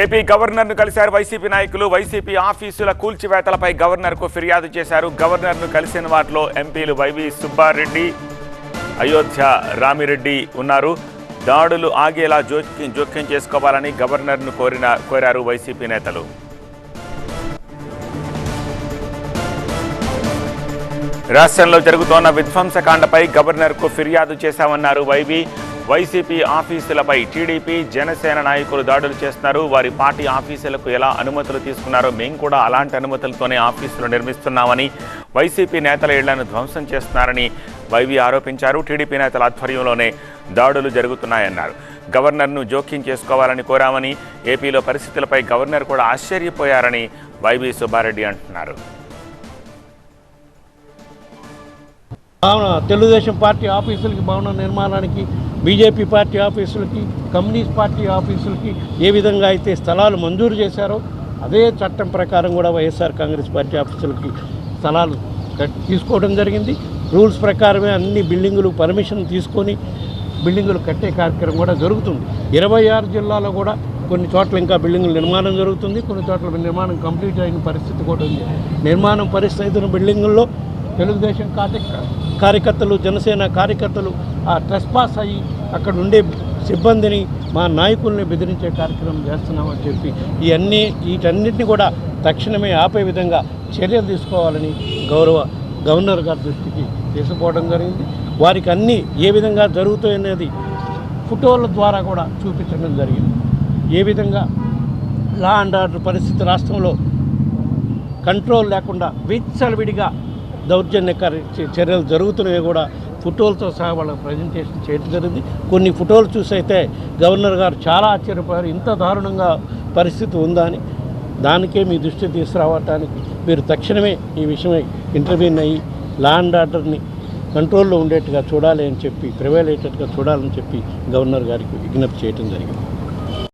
AP గవర్నర్ను కలిశారు YCP నాయకులు. YCP ఆఫీసుల కూల్చివేతలపై గవర్నర్కు ఫిర్యాదు చేశారు. గవర్నర్ను కలిసిన వాటిలో ఎంపీలు వైవి సుబ్బారెడ్డి అయోధ్య రామిరెడ్డి ఉన్నారు. దాడులు ఆగేలా జోక్యం జోక్యం చేసుకోవాలని గవర్నర్ను కోరిన కోరారు వైసీపీ నేతలు. రాష్ట్రంలో జరుగుతోన్న విధ్వంసకాండపై గవర్నర్కు ఫిర్యాదు చేశామన్నారు వైవి. వైసీపీ ఆఫీసులపై టీడీపీ జనసేన నాయకులు దాడులు చేస్తున్నారు. వారి పార్టీ ఆఫీసులకు ఎలా అనుమతులు తీసుకున్నారో మేము కూడా అలాంటి అనుమతులతోనే ఆఫీసులు నిర్మిస్తున్నామని వైసీపీ నేతల ఇళ్ళను ధ్వంసం చేస్తున్నారని వైవి ఆరోపించారు. టీడీపీ నేతల ఆధ్వర్యంలోనే దాడులు జరుగుతున్నాయన్నారు. గవర్నర్ను జోక్యం చేసుకోవాలని కోరామని ఏపీలో పరిస్థితులపై గవర్నర్ కూడా ఆశ్చర్యపోయారని వైవి సుబ్బారెడ్డి అంటున్నారు. భావన తెలుగుదేశం పార్టీ ఆఫీసులకి భవన నిర్మాణానికి బీజేపీ పార్టీ ఆఫీసులకి కమ్యూనిస్ట్ పార్టీ ఆఫీసులకి ఏ విధంగా అయితే స్థలాలు మంజూరు చేశారో అదే చట్టం ప్రకారం కూడా వైఎస్ఆర్ కాంగ్రెస్ పార్టీ ఆఫీసులకి స్థలాలు కట్- తీసుకోవడం జరిగింది. రూల్స్ ప్రకారమే అన్ని బిల్డింగులు పర్మిషన్ తీసుకొని బిల్డింగులు కట్టే కార్యక్రమం కూడా జరుగుతుంది. ఇరవై ఆరు జిల్లాలో కూడా కొన్ని చోట్ల ఇంకా బిల్డింగుల నిర్మాణం జరుగుతుంది. కొన్ని చోట్ల నిర్మాణం కంప్లీట్ అయిన పరిస్థితి కూడా ఉంది. నిర్మాణం పరిస్థితి అయిన బిల్డింగుల్లో తెలుగుదేశం కాటే కార్యకర్తలు జనసేన కార్యకర్తలు ఆ ట్రెస్పాస్ అయ్యి అక్కడ ఉండే సిబ్బందిని మా నాయకుల్ని బెదిరించే కార్యక్రమం చేస్తున్నామని చెప్పి ఇవన్నీ వీటన్నిటిని కూడా తక్షణమే ఆపే విధంగా చర్యలు తీసుకోవాలని గౌరవ గవర్నర్ గారి దృష్టికి తీసుకుపోవడం జరిగింది. వారికి అన్నీ ఏ విధంగా జరుగుతాయనేది ఫోటోల ద్వారా కూడా చూపించడం జరిగింది. ఏ విధంగా లా అండ్ ఆర్డర్ పరిస్థితి రాష్ట్రంలో కంట్రోల్ లేకుండా విచ్చలవిడిగా దౌర్జన్య చ- చర్యలు జరుగుతున్నవి కూడా ఫోటోలతో సహా వాళ్ళకి ప్రజెంటేషన్ చేయడం జరిగింది. కొన్ని ఫోటోలు చూసి అయితే గవర్నర్ గారు చాలా ఆశ్చర్యపోయారు. ఇంత దారుణంగా పరిస్థితి ఉందా అని. దానికే మీ దృష్టి తీసుకురావటానికి మీరు తక్షణమే ఈ విషయమై ఇంటర్వ్యూన్ అయ్యి లా అండ్ ఆర్డర్ని కంట్రోల్లో ఉండేట్టుగా చూడాలి అని చెప్పి ప్రివైల్ అయ్యేటట్టుగా చూడాలని చెప్పి గవర్నర్ గారికి విజ్ఞప్తి చేయడం జరిగింది.